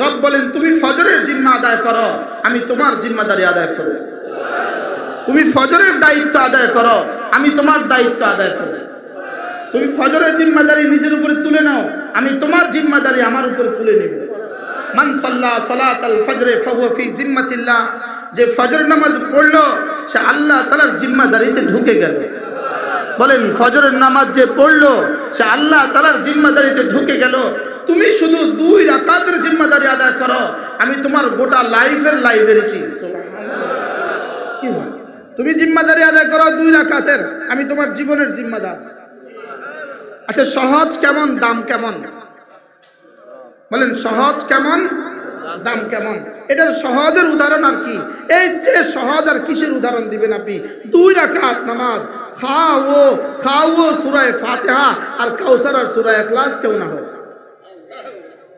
রব বলেন, তুমি ফজরের জিম্মা আদায় করো, আমি তোমার জিম্মাদারি আদায় করো তুমি ফজরের দায়িত্ব আদায় করো, আমি তোমার দায়িত্ব আদায় করো তুমি ফজরের জিম্মাদারি নিজের উপরে তুলে নাও, আমি তোমার জিম্মাদারি আমার উপরে তুলে নেব। মান সাল্লাহ সালাত ফজরে ফি জিম্মাতিল্লাহ, যে ফজর নামাজ পড়ল, সে আল্লাহ তাআলার জিম্মাদারিতে ঢুকে গেল। বলেন, ফজরের নামাজ যে পড়ল, সে আল্লাহ তাআলার জিম্মাদারিতে ঢুকে গেল। তুমি শুধু দুই রাকাতের জিম্মাদারি আদায় করো আমি তোমার গোটা লাইফের লাইব্রেরি। কি? তুমি জিম্মাদারি আদায় করো দুই রাকাতের, আমি তোমার জীবনের জিম্মাদার। আচ্ছা সহজ কেমন, দাম কেমন? বলেন, সহজ কেমন, দাম কেমন? এটার সহজের উদাহরণ আর কি? এই যে সহজ আর কিসের উদাহরণ দিবেন আপনি? দুই রাকাত নামাজ খাও খাও সুরায় ফাতেহা আর কাউসার আর সুরায় এখলাস কেউ না হোক।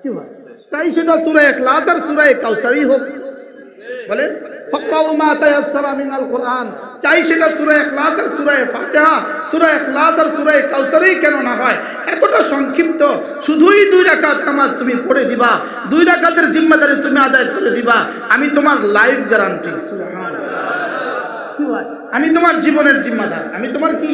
কি হয় চাই সেটা সুরায় এখলাস আর সুরায় কাউসারই হোক। বলে ফকরাউ মা মিনাল কোরআন। চাই সেটা সূরা ইখলাস আর সূরা ফাতিহা, সূরা ইখলাস আর সূরা কাউসারই কেন না হয়? এতটা সংক্ষিপ্ত, শুধুই দুই রাকাত নামাজ তুমি পড়ে দিবা, দুই রাকাতের জিম্মাদারি তুমি আদায় করে দিবা। আমি তোমার লাইফ গ্যারান্টি আমি তোমার জীবনের জিম্মাদার। আমি তোমার কি?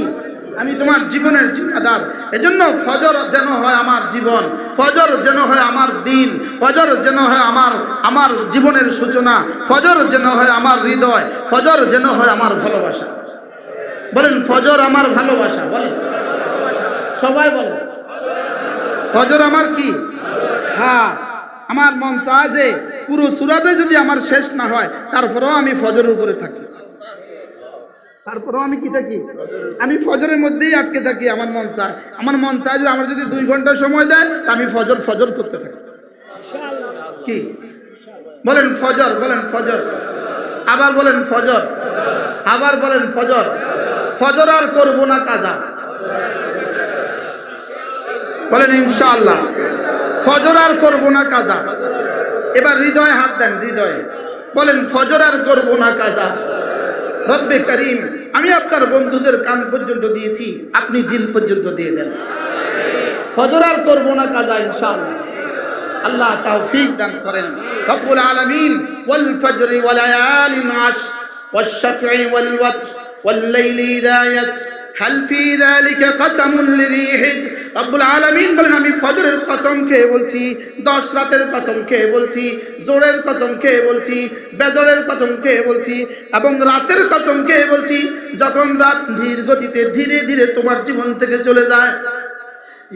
আমি তোমার জীবনের জিম্মাদার। এজন্য ফজর যেন হয় আমার জীবন, ফজর যেন হয় আমার দিন, ফজর যেন হয় আমার আমার জীবনের সূচনা, ফজর যেন হয় আমার হৃদয়, ফজর যেন হয় আমার ভালোবাসা। বলেন, ফজর আমার ভালোবাসা, বলেন। সবাই বলেন। ফজর আমার কি? হ্যাঁ আমার মন চায় যে পুরো সুরাতে যদি আমার শেষ না হয়, তারপরেও আমি ফজরের উপরে থাকি। তারপরেও আমি কি থাকি? আমি ফজরের মধ্যেই আটকে থাকি, আমার মন চায়। আমার মন চায় যে আমার যদি দুই ঘণ্টা সময় দেয়, তা আমি ফজর ফজর করতে থাকি। কি? বলেন ফজর বলেন ফজর। আবার বলেন ফজর। আবার বলেন ফজর। ফজর আর করব না কাজা। বলেন ইনশাআল্লাহ। ফজর আর করব না কাজা। এবার হৃদয় হাত দেন, হৃদয়ে। বলেন ফজর আর করব না কাজা। রব্বে করিম, আমি আপনার বন্ধুদের কান পর্যন্ত দিয়েছি, আপনি দিল পর্যন্ত দিয়ে দেন। ফজরাল আর করব না কাজা ইনশাআল্লাহ। আল্লাহ তৌফিক দান করেন। রব্বুল আলামিন ওয়াল ফজরি ওয়া লায়ালিন আশর ওয়াশ শাফঈ ওয়াল ওয়াতর ওয়াল লাইলি ইযা ইয়াস, হাল ফি যালিকা কসম লিযী হিজর। রব্বুল আলামিন বলেন, আমি ফজরের কসম খেয়ে বলছি, দশ রাতের কসম খেয়ে বলছি, জোরের কসম খেয়ে বলছি, বেজরের কসম খেয়ে বলছি এবং রাতের কসম খেয়ে বলছি, যখন রাত ধীর গতিতে ধীরে ধীরে তোমার জীবন থেকে চলে যায়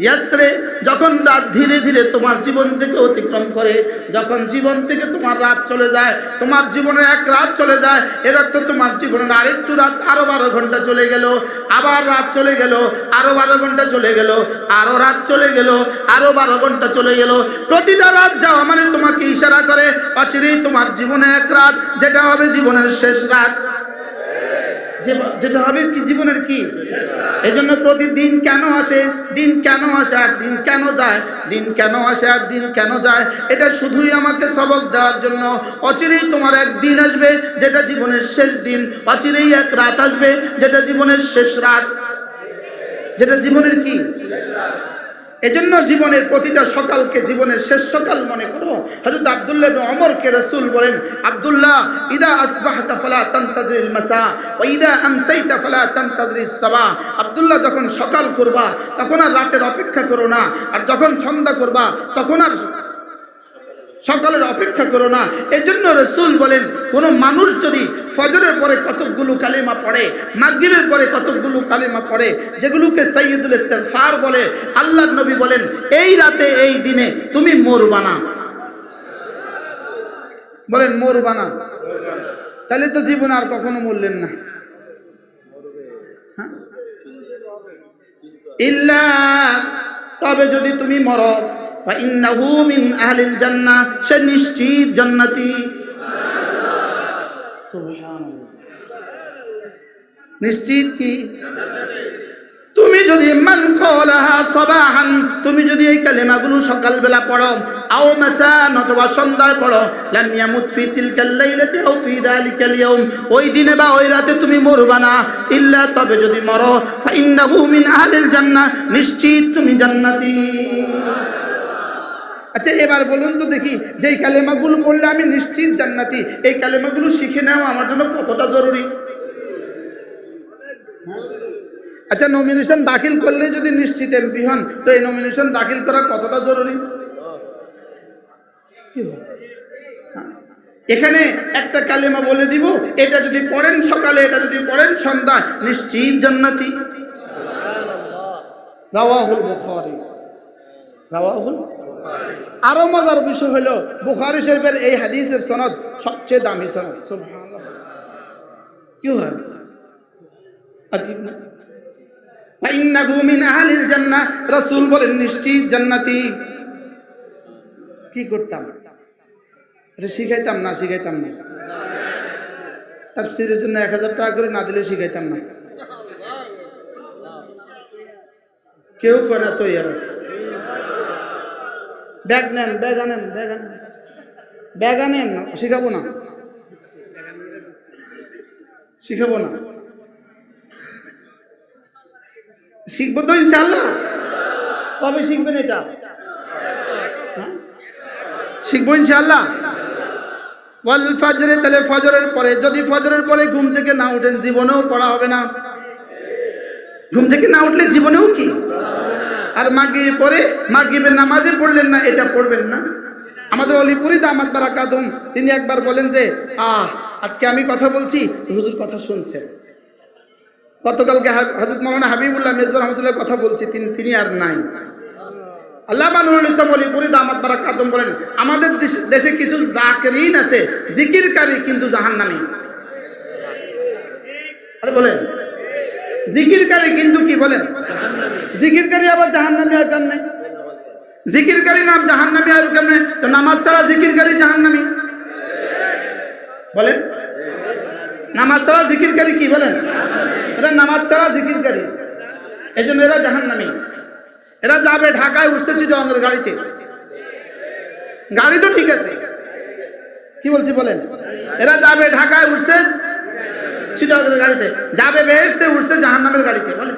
ইয়াসরে, যখন রাত ধীরে ধীরে তোমার জীবন থেকে অতিক্রম করে, যখন জীবন থেকে তোমার রাত চলে যায়, তোমার জীবনে এক রাত চলে যায় এর অর্থ তোমার জীবনের আরেকটু রাত, আরও বারো ঘণ্টা চলে গেল, আবার রাত চলে গেল, আরও বারো ঘণ্টা চলে গেল, আরও রাত চলে গেল, আরও বারো ঘণ্টা চলে গেল। প্রতিটা রাত যাওয়া মানে তোমাকে ইশারা করে, অচিরেই তোমার জীবনে এক রাত, যেটা হবে জীবনের শেষ রাত। যেটা হবে কি জীবনের কি? এই জন্য প্রতিদিন কেন আসে? দিন কেন আসে আর দিন কেন যায়? দিন কেন আসে আর দিন কেন যায়? এটা শুধুই আমাকে সবক দেওয়ার জন্য। অচিরেই তোমার এক দিন আসবে, যেটা জীবনের শেষ দিন। অচিরেই এক রাত আসবে, যেটা জীবনের শেষ রাত। যেটা জীবনের কি? এজন্য জীবনের প্রতিটা সকালকে জীবনের শেষ সকাল মনে করো। হযরত আব্দুল্লাহ ওমরকে রাসূল বলেন, আব্দুল্লাহ, ইদা আসবাহতা ফালা তানতাজিল মাসা, ওয়া ইদা আমসাইতা ফালা তানতাজিস সাবা। আব্দুল্লাহ যখন সকাল করবা, তখন আর রাতের অপেক্ষা করো না, আর যখন সন্ধ্যা করবা, তখন আর সকালের অপেক্ষা করো না। এই জন্য রসুল বলেন, কোন মানুষ যদি ফজরের পরে কতকগুলো কালিমা পড়ে, মাগরিবের পরে কতকগুলো কালিমা পড়ে, যেগুলোকে সৈয়দুল ইস্তেগফার বলে আল্লাহ নবী বলেন, এই রাতে, এই দিনে তুমি মরবা না। বলেন, মরবা না। তাহলে তো জীবন আর কখনো মরলেন না। হ্যাঁ? ইল্লা, তবে যদি তুমি মরো فإنه من أهل الجنة সে নিশ্চিত জান্নাতি নিশ্চিত কি তুমি যদি মান কলাহা সবাহান তুমি যদি এই কালেমাগুলো সকালবেলা পড়ো আও মাসান অথবা সন্ধ্যায় পড়ো লাম ইয়ামুত ফি তিলকাল লাইলাতি আও ফি যালিকাল ইয়াউম ওই দিনে বা ওই রাতে তুমি মরবা না ইল্লা তবে যদি মরো ফা ইন্নাহু মিন আহলিল জান্নাহ নিশ্চিত তুমি জান্নাতি আচ্ছা এবার বলুন তো দেখি যেই কালেমাগুলো পড়লে আমি নিশ্চিত জান্নাতি এই কালেমাগুলো শিখে নেওয়া আমার জন্য কতটা জরুরি হ্যাঁ? আচ্ছা নমিনেশন দাখিল করলে যদি নিশ্চিত এমপি হন তো এই নমিনেশন দাখিল করা কতটা জরুরি। এখানে একটা কালেমা বলে দিব এটা যদি পড়েন সকালে এটা যদি পড়েন সন্ধ্যা নিশ্চিত জান্নাতি রাওয়াহুল বুখারী আরও মজার বিষয় হলো, বুখারী শরীফের এই হাদিসের সনদ সবচেয়ে দামি সনদ। কি হয়? বলেন, নিশ্চিত কি করতাম? না, শিখাইতাম এক করে না কেউ তো ব্যাগ নেন, ব্যাগ আনেন ব্যাগ আনেন। ব্যাগ আনেন, শিখাবো না। শিখাবো না। শিখব তো ইনশাল্লাহ কবে শিখবেন এটা? হ্যাঁ? শিখব ইনশাল্লাহ ওয়াল ফজরে, তাহলে ফজরের পরে। যদি ফজরের পরে ঘুম থেকে না উঠেন, জীবনেও পড়া হবে না। ঘুম থেকে না উঠলে জীবনেও কি? আর মাগি পরে মাগিবের নামাজে পড়লেন না, এটা পড়বেন না। আমাদের অলিপুরি দামাত বারাকাতুম তিনি একবার বলেন যে, আহ, আজকে আমি কথা বলছি, হুজুর কথা শুনছেন। গতকালকে হজরত মৌলানা হাবিবুল্লাহ মেজবুর রহমতুল্লাহ কথা বলছি, তিনি তিনি আর নাই। আল্লাহ নুরুল ইসলাম অলিপুরি দামাত বারাকাতুম বলেন, আমাদের দেশে- দেশে কিছু জাকরিন আছে, জিকিরকারী কিন্তু জাহান্নামী। আরে বলেন। জিকিরকারী কিন্তু কি বলেন? জিকিরকারী আবার জাহান্নামী আর কেমনে? জিকিরকারী নাম জাহান্নামী আর কেমনে? তো নামাজ ছাড়া জিকিরকারী জাহান্নামী? বলেন। নামাজ ছাড়া জিকিরকারী কি বলেন? এরা নামাজ ছাড়া জিকিরকারী এই জন্য এরা জাহান্নামী। এরা যাবে ঢাকায় উঠছে চিটঙ্গের গাড়িতে। গাড়ি তো ঠিক আছে। কি বলছি বলেন? এরা যাবে ঢাকায় উঠছে চিটঙ্গের গাড়িতে। যাবে বেহেস্তে উঠছে জাহান্নামের গাড়িতে বলেন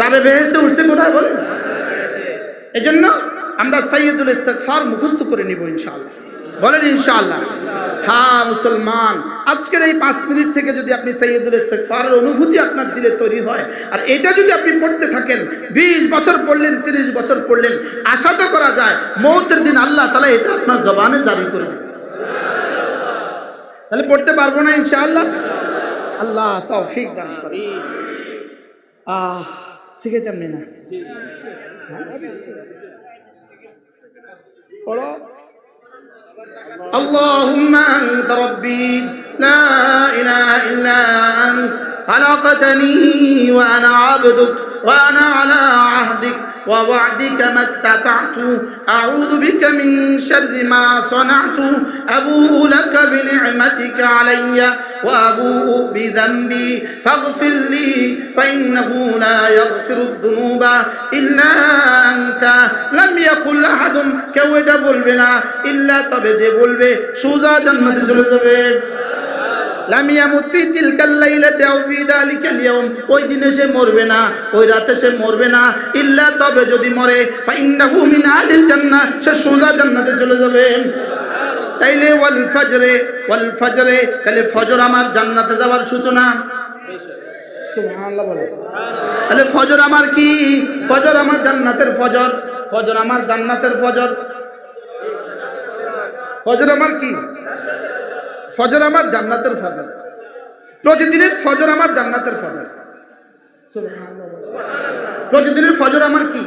যাবে বেহেস্তে উঠছে কোথায় বলেন এজন্য আমরা সৈয়দুল ইস্তেগফার মুখস্থ করে নিব ইনশাআল্লাহ। বলেন ইনশাআল্লাহ। হ্যাঁ মুসলমান, আজকের এই পাঁচ মিনিট থেকে যদি আপনি সৈয়দুল ইস্তেগফারের অনুভূতি আপনার দিলে তৈরি হয়, আর এটা যদি আপনি পড়তে থাকেন, বিশ বছর পড়লেন, তিরিশ বছর পড়লেন, আশা তো করা যায়, মৌতের দিন আল্লাহ তালা এটা আপনার জবানে জারি করে তাহলে পড়তে পারব না ইনশাআল্লাহ? আল্লাহ তৌফিক দান করে আহ শিখেছেন না পড়ো اللهم أنت ربي لا إله إلا أنت خلقتني وأنا عبدك وأنا على عهدك ووعدك ما استطعت أعوذ بك من شر ما صنعت أبوء لك بنعمتك علي وأبوء بذنبي فاغفر لي فإنه لا يغفر الذنوب إلا أنت لم يقل أحد كودا بلبنا إلا تبجي بلبي سوزا جنة جلد ওই দিনে সে মরবে না ওই রাতে সে মরবে না। ইল্লা তবে যদি মরে মিন সে সোজা জান্নাতে চলে যাবে। তাইলে ওয়াল ফজরে ওয়াল ফজরে তাহলে ফজর আমার জান্নাতে যাওয়ার সূচনা। তাহলে ফজর আমার কি? ফজর আমার জান্নাতের ফজর। ফজর আমার জান্নাতের ফজর। ফজর আমার কি? ফজর আমার জান্নাতের ফজর। প্রতিদিনের ফজর আমার জান্নাতের ফজর। প্রতিদিনের ফজর আমার কি?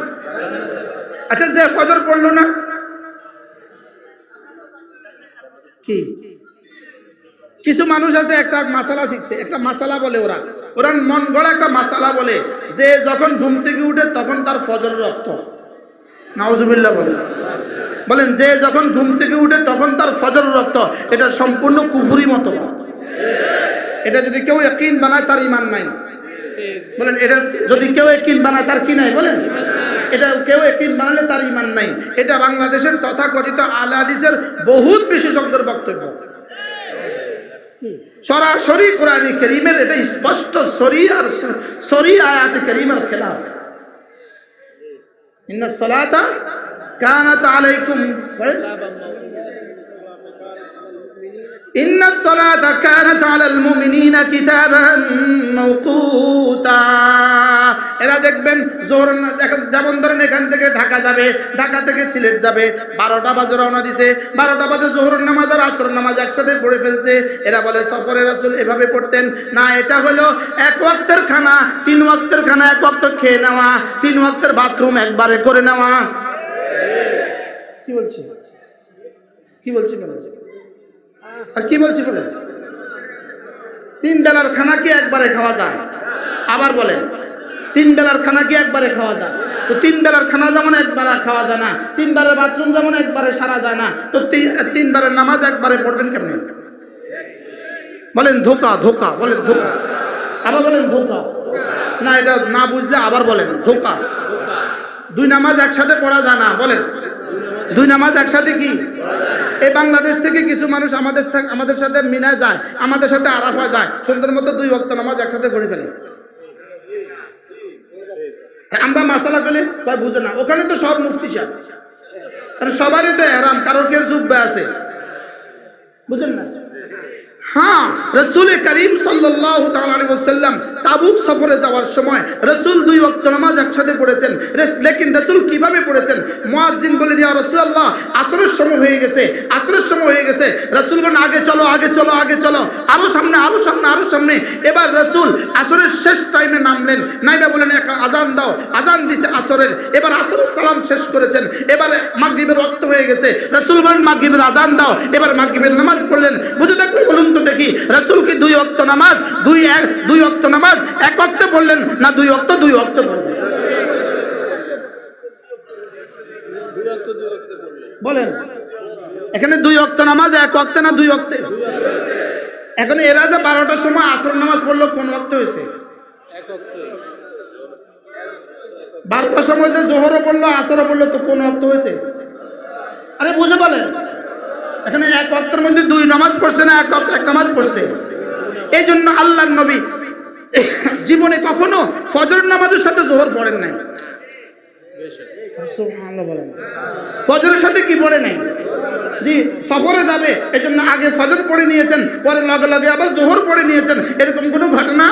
আচ্ছা যে ফজর পড়ল না, কি? কিছু মানুষ আছে, একটা মাসালা শিখছে, একটা মাসালা বলে ওরা। ওরা মন গড়া একটা মাসালা বলে, যে যখন ঘুম থেকে উঠে তখন তার ফজর রক্ত। নাউজুবিল্লাহ বলে। বলেন, যে যখন ঘুম থেকে উঠে তখন তার ফজর রক্ত। এটা সম্পূর্ণ কুফুরি মতো এটা যদি কেউ একিন বানায়, তার ইমান নাই। বলেন, এটা যদি কেউ একিন বানায়, তার কি নাই? বলেন, এটা কেউ একিন বানালে তার ইমান নাই। এটা বাংলাদেশের তথাকথিত আল হাদিসের বহুত বিশেষজ্ঞের বক্তব্য। সরাসরি কোরআন করিমের এটা স্পষ্ট সরি আর সরি আয়াত করিমের খেলাফ। ইন্না সলাতা কানাত আলাইকুম। إن الصلاة كانت على المؤمنين كتابا موقوتا এরা দেখবেন জোর যেমন ধরেন এখান থেকে ঢাকা যাবে ঢাকা থেকে সিলেট যাবে বারোটা বাজে রওনা দিছে বারোটা বাজে জোহর নামাজ আর আসর নামাজ একসাথে পড়ে ফেলছে এরা বলে সফরের আসল এভাবে পড়তেন না এটা হলো এক ওয়াক্তের খানা তিন ওয়াক্তের খানা এক ওয়াক্ত খেয়ে নেওয়া তিন ওয়াক্তের বাথরুম একবারে করে নেওয়া কি বলছি কি বলছি বলেছি আর কি বলছি বলেছি তিন বেলার খানা কি একবারে খাওয়া যায়? আবার বলেন তিন বেলার খানা কি একবারে খাওয়া যায়? তো তিন বেলার খানা যেমন একবারে খাওয়া যায় না, তিন বেলার বাথরুম যেমন একবারে সারা যায় না, তো তিন বেলার নামাজ একবারে পড়বেন কেমন? বলেন ধোকা ধোকা, বলেন ধোকা। আবার বলেন ধোকা। না, এটা না বুঝলে আবার বলেন ধোকা। দুই নামাজ একসাথে পড়া যায় না, বলেন। দুই নামাজ একসাথে কি? এই বাংলাদেশ থেকে কিছু মানুষ আমাদের আমাদের সাথে মিনায় যায়, আমাদের সাথে আরাফা যায়। সুন্দর মতো দুই ভক্ত নামাজ একসাথে পড়ে ফেলে। আমরা মাসালা পেলে সবাই বুঝে না। ওখানে তো সব মুফতি সাহেব। সবারই তো এরাম কারোর কেউ জুব্বে আছে? বুঝলেন না? হ্যাঁ রসুল করিম আলাইহি ওয়াসাল্লাম তাবুক সফরে যাওয়ার সময় রসুল দুই ওয়াক্ত নামাজ একসাথে পড়েছেন। লেকিন রসুল কীভাবে পড়েছেন? মুয়াজ্জিন বলেন ইয়া রাসূলুল্লাহ, আসরের সময় হয়ে গেছে, আসরের সময় হয়ে গেছে। রসুল বলেন, আগে চলো আগে চলো আগে চলো, আরও সামনে আরও সামনে আরও সামনে। এবার রসুল আসরের শেষ টাইমে নামলেন। নাইবা বলেন, এক আজান দাও, আজান দিছে আসরের। এবার আসরের সালাম শেষ করেছেন। এবারে মাগরিবের রক্ত হয়ে গেছে। রসুল বলেন, মাগরিবের আজান দাও। এবার মাগরিবের নামাজ পড়লেন। বুঝে দেখবেন বলুন তো রসুল কি দুই অক্ত নামাজ দুই এক দুই অক্ত নামাজ এক অক্তে পড়লেন না দুই অক্ত দুই অক্ত পড়লেন? বলেন এখানে দুই অক্ত নামাজ এক অক্তে না দুই অক্তে এখন এরা যে বারোটার সময় আসর নামাজ পড়ল কোন অক্ত হয়েছে? বারোটার সময় যে জোহরও পড়ল আসরও পড়ল তো কোন অক্ত হয়েছে? আরে বুঝে বলেন। এখানে এক অক্তের মধ্যে দুই নামাজ পড়ছে না, এক এক নামাজ পড়ছে। এই জন্য আল্লাহ নবী জীবনে কখনো ফজর নামাজের সাথে জোহর পড়েন নাই। ফজরের সাথে কি পড়ে নাই? জি, সফরে যাবে এই জন্য আগে ফজর পড়ে নিয়েছেন, পরে লগে লগে আবার জোহর পড়ে নিয়েছেন, এরকম কোনো ঘটনা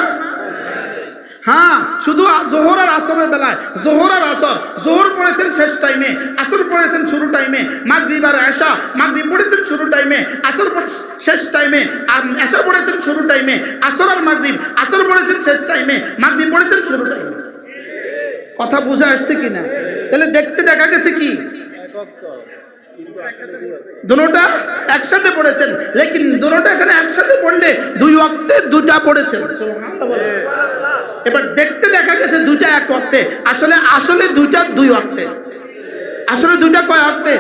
হ্যাঁ শুধু জোহর আর আসরের বেলায়। জোহর আর আসর। জোহর পড়েছেন শেষ টাইমে আসর পড়েছেন শুরু টাইমে মাগরিব আর এশা। মাগরিব পড়েছেন শুরু টাইমে আসর শেষ টাইমে আর এশা পড়েছেন শুরু টাইমে আসর আর মাগরিব। আসর পড়েছেন শেষ টাইমে মাগরিব পড়েছেন শুরু টাইমে কথা বুঝে আসছে কিনা? তাহলে দেখতে দেখা গেছে কি? দুটা একসাথে পড়েছেন, লেকিন দুটা এখানে একসাথে পড়লে দুই অক্তে দুটা পড়েছেন। এবার দেখতে দেখা গেছে দুটা এক অক্তে আসলে আসলে দুইটা দুই অক্তে আসলে দুইটা কয় অক্তে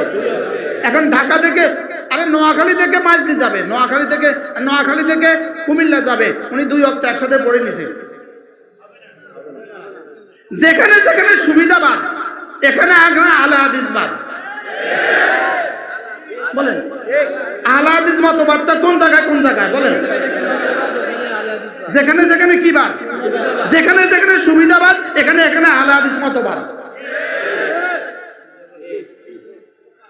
এখন ঢাকা থেকে, আরে নোয়াখালী থেকে মাঝদি যাবে, নোয়াখালী থেকে নোয়াখালী থেকে কুমিল্লা যাবে, উনি দুই অক্ত একসাথে পড়ে নিছে। যেখানে যেখানে সুবিধাবাদ এখানে এখানে আলা হাদিস বাদ। বলেন। আলা মতবাদটা কোন জায়গায় কোন জায়গায়? বলেন। যেখানে যেখানে কি বাদ? যেখানে যেখানে সুবিধাবাদ এখানে এখানে আলা হাদিস মতবাদ।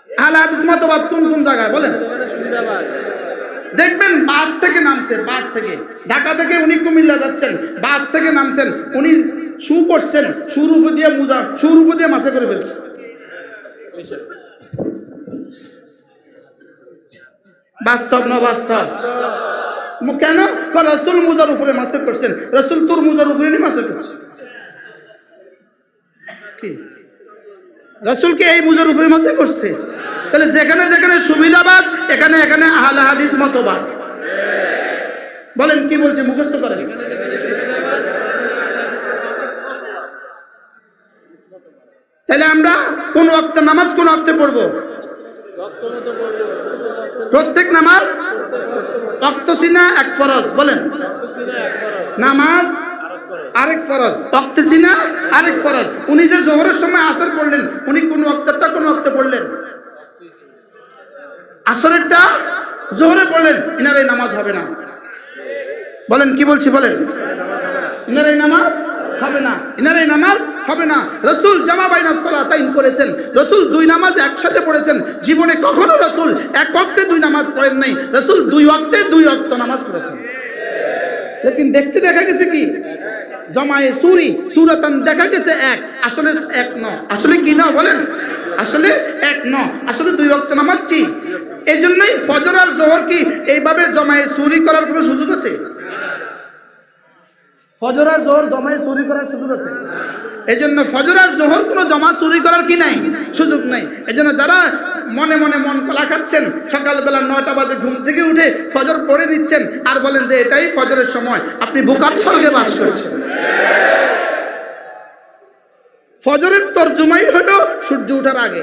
আলা হাদিস মতবাদ কোন কোন জায়গায়? বলেন। দেখবেন, বাস থেকে নামছে, বাস থেকে। ঢাকা থেকে উনি কুমিল্লা যাচ্ছেন, বাস থেকে নামছেন। উনি শু করছেন সুর উপর দিয়ে মুজা সুর উপর দিয়ে মাসে করে ফেলছে। বাস্তব না বাস্তব? কেন? রসুল মুজার উপরে মাসে করছেন। রসুল তোর মুজার উপরে নি মাসে করছে কি? রসুলকে এই মুজার উপরে মাসে করছে? তাহলে যেখানে যেখানে সুবিধাবাদ, এখানে এখানে আহলে হাদিস মতবাদ। বলেন, কি বলছে? মুখস্থ করেন। তাহলে আমরা কোন অক্ত নামাজ কোন অক্তে পড়ব? প্রত্যেক নামাজ অক্ত সিনা এক ফরজ, বলেন। নামাজ আরেক ফরজ অক্ত সিনা আরেক ফরজ। উনি যে জোহরের সময় আসর পড়লেন, উনি কোন অক্তটা কোন অক্ত পড়লেন? আসরেরটা জোহরে পড়লেন ইনার এই নামাজ হবে না। বলেন, কি বলছি, বলেন? ইনার এই নামাজ হবে না। ইনার এই নামাজ হবে না। রসুল জামা বাইনা সালাতাইন করেছেন। রসুল দুই নামাজ একসাথে পড়েছেন। জীবনে কখনো রসুল এক অক্টে দুই নামাজ পড়েন নাই। রসুল দুই অক্টে দুই অক্ট নামাজ পড়েছেন। লেকিন দেখতে দেখা গেছে কি? জমায়ে সুরি সুরাতান দেখা গেছে এক, আসলে এক ন। আসলে কি না বলেন? আসলে এক ন। আসলে দুই অক্ট নামাজ কি? এই জন্যই ফজর আর জোহর কি? এইভাবে জমায়ে সুরি করার কোনো সুযোগ আছে? ফজর আর জোহর জমায়ে চুরি করার সুযোগ আছে? এই জন্য ফজর আর জোহর কোনো জমা চুরি করার কি নাই? সুযোগ নাই। এই জন্য যারা মনে মনে মন কলা খাচ্ছেন, সকালবেলা নয়টা বাজে ঘুম থেকে উঠে ফজর পড়ে দিচ্ছেন আর বলেন যে এটাই ফজরের সময়, আপনি বুকার স্বর্গে বাস করছেন। ফজরের তর্জমাই হলো সূর্য ওঠার আগে।